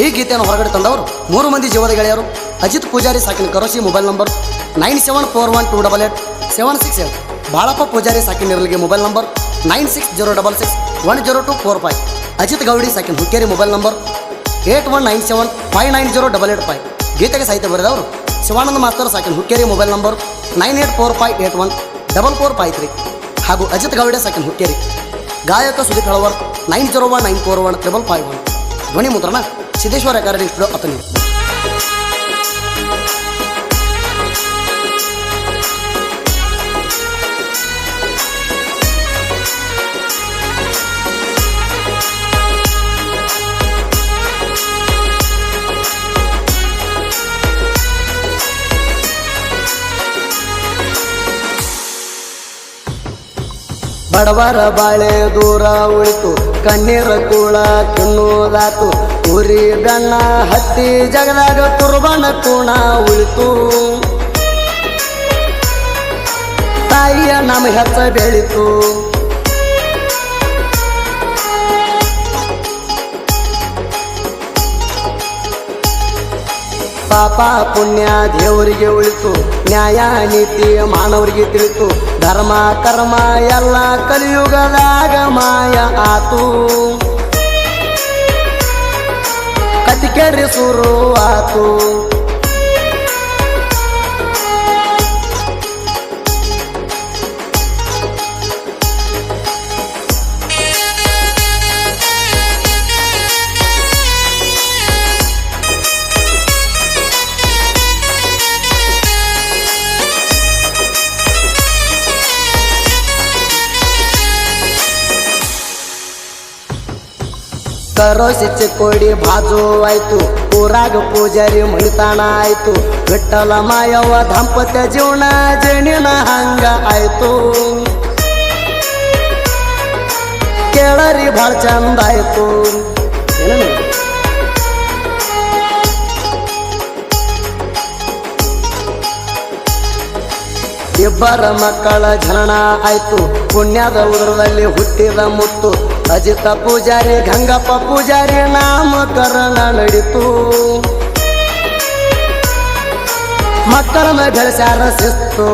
ಈ ಗೀತೆಯನ್ನು ಹೊರಗಡೆ ತಂದವರು ಮೂರು ಮಂದಿ ಜೀವದ ಗೆಳೆಯರು. Ajit Pujari ಸಾಕಿನ Karoshi mobile number nine seven four one two double eight seven six eight Balappa Pujari ಸಾಕಿನ ಇರಲಿಗೆ mobile number nine six zero double six one zero two four five Ajit Goudi ಸಾಕಿನ Hukkeri mobile number eight one nine seven five nine zero double eight five ಗೀತೆಗೆ ಸಾಹಿತ್ಯ ಬರೆದವರು Shivananda master ಸಾಕಿನ Hukkeri mobile number nine eight four five eight one double four five three ಹಾಗೂ ಅಜಿತ್ ಗೌಡೆ ಸಾಕಿನ ಹುಕ್ಕೇರಿ. ಗಾಯಕ Sudeep Halavar nine zero one nine four one triple five one ಧ್ವನಿ ಮುದ್ರಣ Siddeshwara recording studio Athani ಬಡವರ ಬಾಳೆ ದೂರ ಉಳಿತು ಕಣ್ಣೀರ ಕೂಳ ತಿನ್ನುವುದಾತು ಉರಿ ಬೆಣ್ಣ ಹತ್ತಿ ಜಗದಾಗ ತುರ್ಬಣ ಕೂಣ ಉಳಿತು. ತಾಯಿಯ ನಮ್ಮ ಹೆಚ್ಚ ಬೆಳಿತು. ಪಾಪ ಪುಣ್ಯ ದೇವರಿಗೆ ಉಳಿತು. ನ್ಯಾಯ, ನೀತಿ, ಮಾನವರಿಗೆ ತಿಳಿತು. ಧರ್ಮ, ಕರ್ಮ, ಎಲ್ಲ ಕಲಿಯುಗದಾಗ ಮಾಯ ಆತು. ಕತಿಕೆರಿ ಸುರು ಆತು ಕರೋಸಿ ಚಿಕ್ಕೋಡಿ ಬಾಜು ಆಯ್ತು ಊರಾಗ ಪೂಜಾರಿ ಮಣಿತಾಣ ಆಯ್ತು ವಿಠಲ ಮಾಯವ್ವ ದಾಂಪತ್ಯ ಜೀವನ ಜಣಿನ ಹಂಗ ಆಯ್ತು ಕೇಳರಿ ಭಾಳ ಚಂದ ಆಯ್ತು ಏನೇನು? ಇಬ್ಬರ ಮಕ್ಕಳ ಜನನ ಆಯ್ತು ಪುಣ್ಯದ ಉದರದಲ್ಲಿ ಹುಟ್ಟಿದ ಮುತ್ತು ಅಜಿತ ಪೂಜಾರಿ, ಗಂಗಪ್ಪ ಪೂಜಾರಿ ನಾಮಕರಣ ನಡೀತು. ಮಕ್ಕಳನ್ನ ಬೆಳೆಸ್ಯಾರ ಶಿಸ್ತು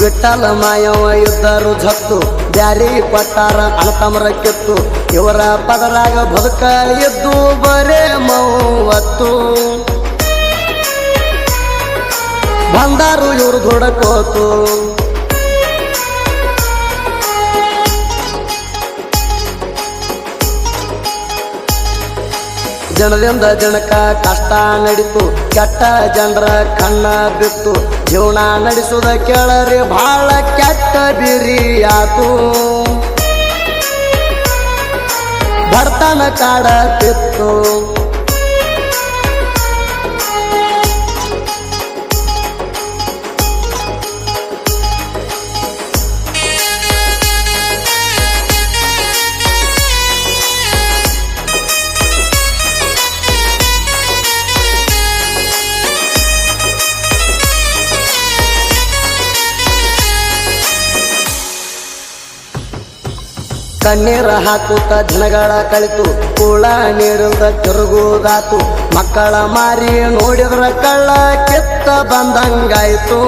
ವಿಠಲ ಮಾಯವ ಇದ್ದರು ಜತ್ತು ಬ್ಯಾರಿ ಪಟ್ಟಾರ ಅಣತಮರ ಕಿತ್ತು ಇವರ ಪದರಾಗ ಬದುಕ ಎದ್ದು ಬರೇ ಮೌವತ್ತು. ಬಂದಾರು ಜನರಿಂದ ಜನಕ ಕಷ್ಟ ನಡೀತು, ಕೆಟ್ಟ ಜನರ ಕಣ್ಣ ಬಿತ್ತು. ಜೀವನ ನಡೆಸುದ ಕೇಳರಿ ಬಹಳ ಕೆಟ್ಟ ಬಿರಿಯಾತು. ಬಡತನ ಕಾಡತಿತ್ತು ಕಣ್ಣೀರ ಹಾಕುತ್ತ ದಿನಗಳ ಕಳಿತು, ಕೂಳ ನೀರಿಂದ ತಿರುಗುವುದಾತು. ಮಕ್ಕಳ ಮಾರಿ ನೋಡಿದ್ರ ಕಳ್ಳ ಕೆತ್ತ ಬಂದಂಗಾಯ್ತು.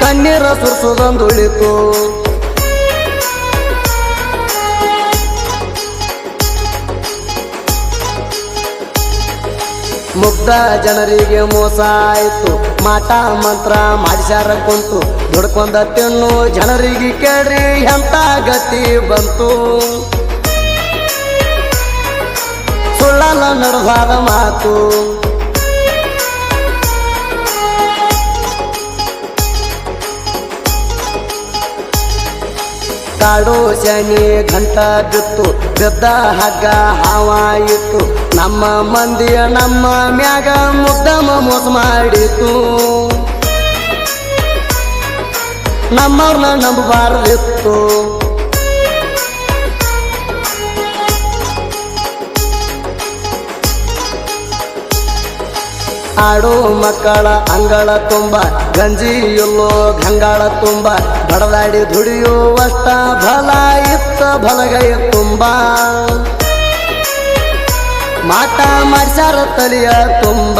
ಕಣ್ಣೀರ ಸುರಿಸುವುದೊಂದು ಮುಗ್ಧ ಜನರಿಗೆ ಮೋಸ ಆಯ್ತು. ಮಾಟ ಮಂತ್ರ ಮಾಡಿಸ್ಯಾರ ಕುಂತು. ದುಡ್ಕೊಂಡ ತಿನ್ನು ಜನರಿಗೆ ಕೇಳ್ರಿ ಎಂತ ಗತಿ ಬಂತು. ಸುಳ್ಳಲ್ಲ ನಡೆದಾದ ಮಾತು. ಕಾಡು ಶನಿ ಘಂಟ ಬಿತ್ತು, ಬಿದ್ದ ಹಗ್ಗ ಹಾವ ನಮ್ಮ ಮಂದಿಯ ನಮ್ಮ ಮ್ಯಾಗ ಮುದ್ದಮ ಮೋಸ ಮಾಡಿತು ನಮ್ಮವ್ರನ್ನ ನಂಬಬಾರ್ದಿತ್ತು. ಆಡು ಮಕ್ಕಳ ಅಂಗಳ ತುಂಬ ಗಂಜಿ ಇಲ್ಲೋ ಗಂಗಾಳ ತುಂಬ, ಬಡದಾಡಿ ದುಡಿಯುವಷ್ಟ ಬಲ ಇತ್ತ ಬಲಗೈ ತುಂಬ. ಮಾಟ ಮಾಡ್ಸಾರ ತಲಿಯ ತುಂಬ.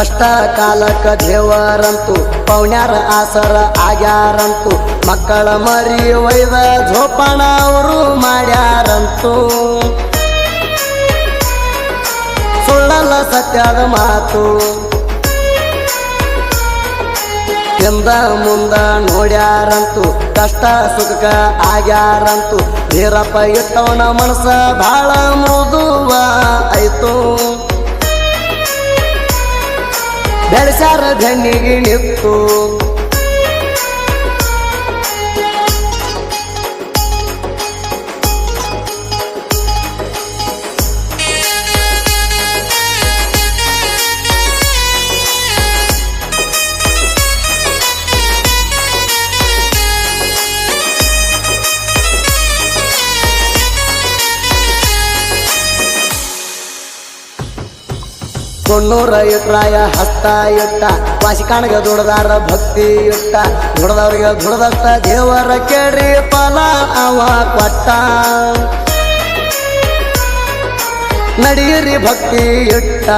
ಕಷ್ಟ ಕಾಲಕ್ಕ ದೇವರಂತು, ಪೌಣ್ಯಾರ ಆಸರ ಆಗ್ಯಾರಂತು, ಮಕ್ಕಳ ಮರಿ ಒಯ್ದ ಜೋಪಾನ ಅವರು ಮಾಡ್ಯಾರಂತು. ಸುಳ್ಳಲ್ಲ ಸತ್ಯದ ಮಾತು. ಎಂದ ಮುಂದ ನೋಡ್ಯಾರಂತು, ಕಷ್ಟ ಸುಖ ಆಗ್ಯಾರಂತು, ವೀರಪ್ಪ ಇಟ್ಟವನ ಮನಸ್ಸ ಬಾಳ ಮೃದುವ ಆಯ್ತು. ಬೆಳೆಸಾರ ಧನಿಗೆ ನಿತ್ತು ಕೊಣ್ಣೂರ ಇಟ್ರಾಯ ಹಸ್ತ ಇಟ್ಟ ವಾಸಿಕಾಣಗ ದುಡ್ದಾರ ಭಕ್ತಿ ಇಟ್ಟ. ದುಡ್ದವ್ರಿಗೆ ದುಡ್ದತ್ತ ದೇವರ ಕೇಳಿ ಫಲ ಅವ ಕೊಟ್ಟ. ನಡೀರಿ ಭಕ್ತಿ ಇಟ್ಟ.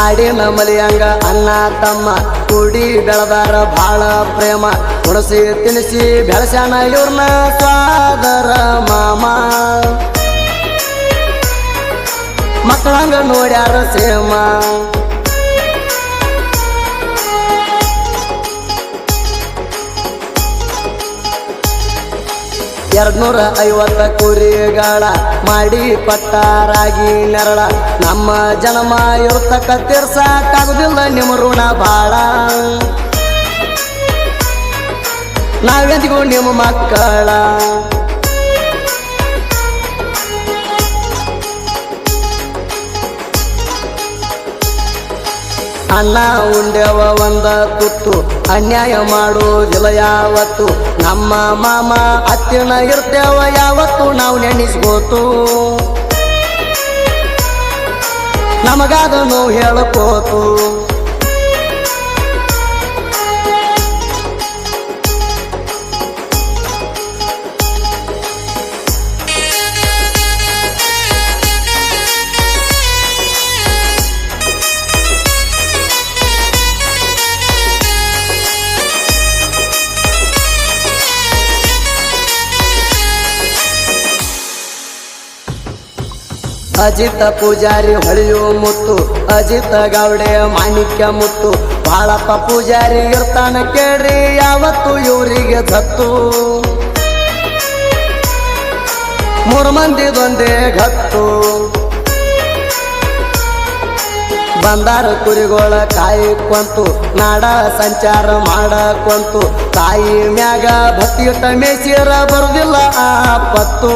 ಆಡಿನ ಮಲಿಯಂಗ ಅಣ್ಣ ತಮ್ಮ ಕೂಡಿ ಬೆಳೆದಾರ ಭಾಳ ಪ್ರೇಮ. ಉಣಸಿ ತಿನಿಸಿ ಬೆಳಸ್ಯಾನ ಇವ್ರನ್ನ ಸ್ವಾದರ ಮಾಮ. ಮಕ್ಕಳಂಗ ನೋಡ್ಯಾರ ಸೇಮ. ಎರಡ್ನೂರ ಐವತ್ತ ಕುರಿಗಳ ಮಾಡಿ ಪಟ್ಟಾರಾಗಿ ನೆರಳ. ನಮ್ಮ ಜನ್ಮ ಇರ್ತಕ್ಕ ತೀರ್ಸಕ್ಕಾಗುದಿಲ್ಲ ನಿಮ್ಮ ಋಣ ಬಾಳ. ನಾವೆಂದಿಗೂ ನಿಮ್ಮ ಮಕ್ಕಳ ಅಣ್ಣ ಉಂಡೆವ ಒಂದ ತುತ್ತು, ಅನ್ಯಾಯ ಮಾಡೋದಿಲ್ಲ ಯಾವತ್ತು? ನಮ್ಮ ಮಾಮ ಹತ್ತಿನ ಇರ್ತೇವ ಯಾವತ್ತು? ನಾವು ನೆನೆಸ್ಕೋತು ನಮಗಾದನು ಹೇಳ್ಕೋತು ಅಜಿತ ಪೂಜಾರಿ ಹೊಳಿಯು ಮುತ್ತು, ಅಜಿತ ಗೌಡೆ ಮಾಣಿಕ್ಯ ಮುತ್ತು. ಬಾಳಪ್ಪ ಪೂಜಾರಿ ಇರ್ತಾನ ಕೇಳ್ರಿ, ಯಾವತ್ತು ಇವರಿಗೆ ದತ್ತು ಮೂರು ಮಂದಿದೊಂದೇ ಗತ್ತು ಬಂದಾರ ಕುರಿಗಳ ಕಾಯಿ ಕೊಂತು, ನಾಡ ಸಂಚಾರ ಮಾಡಕೊಂತು ತಾಯಿ ಮ್ಯಾಗ ಇಟ್ಟ ಮೇಸಿರ ಬರುದಿಲ್ಲ ಆಪತ್ತು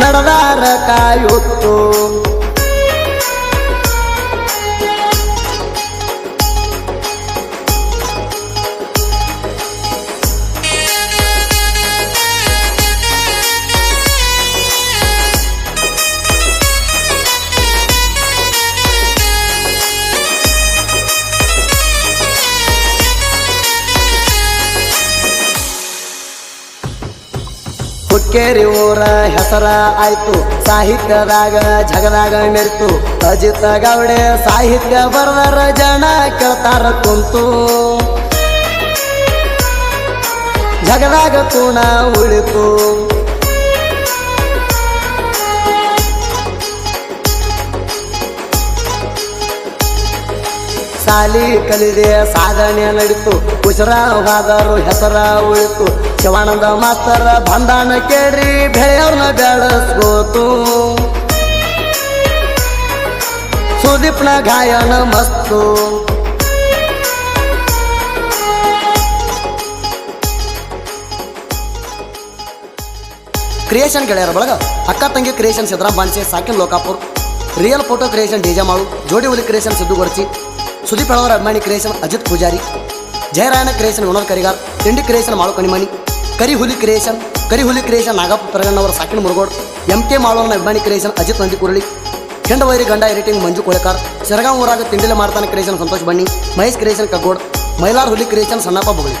ನಡೆದಾರ ಕಾಯುತ್ತು. ಹುಕ್ಕೇರಿ ಊರ ಹೆಸರ ಆಯ್ತು. ಸಾಹಿತ್ಯದಾಗ ಜಗದಾಗ ಮೆರಿತು ಅಜಿತ ಗೌಡೆ ಸಾಹಿತ್ಯ ಬರದಾರ ಜನ ಕೇಳ್ತಾರ ಕುಂತು. ಜಗದಾಗ ಕೂಣ ಉಳಿತು. ಸಾಲಿ ಕಲಿದೆ ಸಾಧನೆ ನಡೀತು. ಉಸಿರಾಗಾದರು ಹೆಸರ ಉಳಿತು. ಶಿವಾನಂದ ಮಾಸ್ತರ ಬಂಧನ ಕೇಳಿ ಬೆಳೆಯವ್ರನ್ನ ಬೆಳೆಸ್ಕೋತು ಸುದೀಪ್ನ ಗಾಯನ ಮಸ್ತು. ಕ್ರಿಯೇಷನ್ ಗೆಳೆಯರ ಬಳಗ, ಅಕ್ಕ ತಂಗಿ creation Siddaram Banse ಸಾಕಿನ್ Lokapur. Real photo creation DJ Malu ಜೋಡಿ ಹುಲಿ ಕ್ರಿಯೇಷನ್ ಸಿದ್ದು ಗೊರಚಿ ಸುದೀಪ್ ಹೆಳವರ ಅಭಿಮಾನಿ ಕ್ರಿಯೇಷನ್ ಅಜಿತ್ ಪೂಜಾರಿ. ಜಯರಾಯಣ ಕ್ರಿಯೇಷನ್ ವಿನೋದ್ ಕರಿಗಾರ್, ತಿಂಡಿ ಕ್ರಿಯೇಷನ್ ಮಾಳು ಕಣಿಮಣಿ. ಕರಿ ಹುಲಿ ಕ್ರಿಯೇಷನ್, ಕರಿ ಹುಲಿ ಕ್ರಿಯೇಷನ್ ನಾಗಪ್ಪ ಪ್ರಗಣ್ಣವರ ಸಾಕಿನ ಮುರುಗೋಡ್, ಎಂ ಕೆ ಮಾಳವನ ಅಭಿಮಾನಿ ಕ್ರಿಯೇಷನ್ ಅಜಿತ್ ನಂದಿ ಕುರಳಿ ಕೆಂಡ ವೈರಿ ಗಂಡ ಎಡಿಟಿಂಗ್ ಮಂಜು ಕೊಳೆಕಾರ್ ಸೆರಗಾಂ ಊರಾಗ ತಿಂಡಿಲೆ ಮಾಡ್ತಾನೆ ಕ್ರಿಯೇಷನ್ ಸಂತೋಷ್ ಬಣ್ಣಿ ಮಹೇಶ್ ಕ್ರಿಯೇಷನ್ ಕಗ್ಗೋಡ್, ಮೈಲಾರ್ ಹುಲಿ ಕ್ರಿಯೇಷನ್ ಸಣ್ಣಪ್ಪ ಬೊಗಳಿ.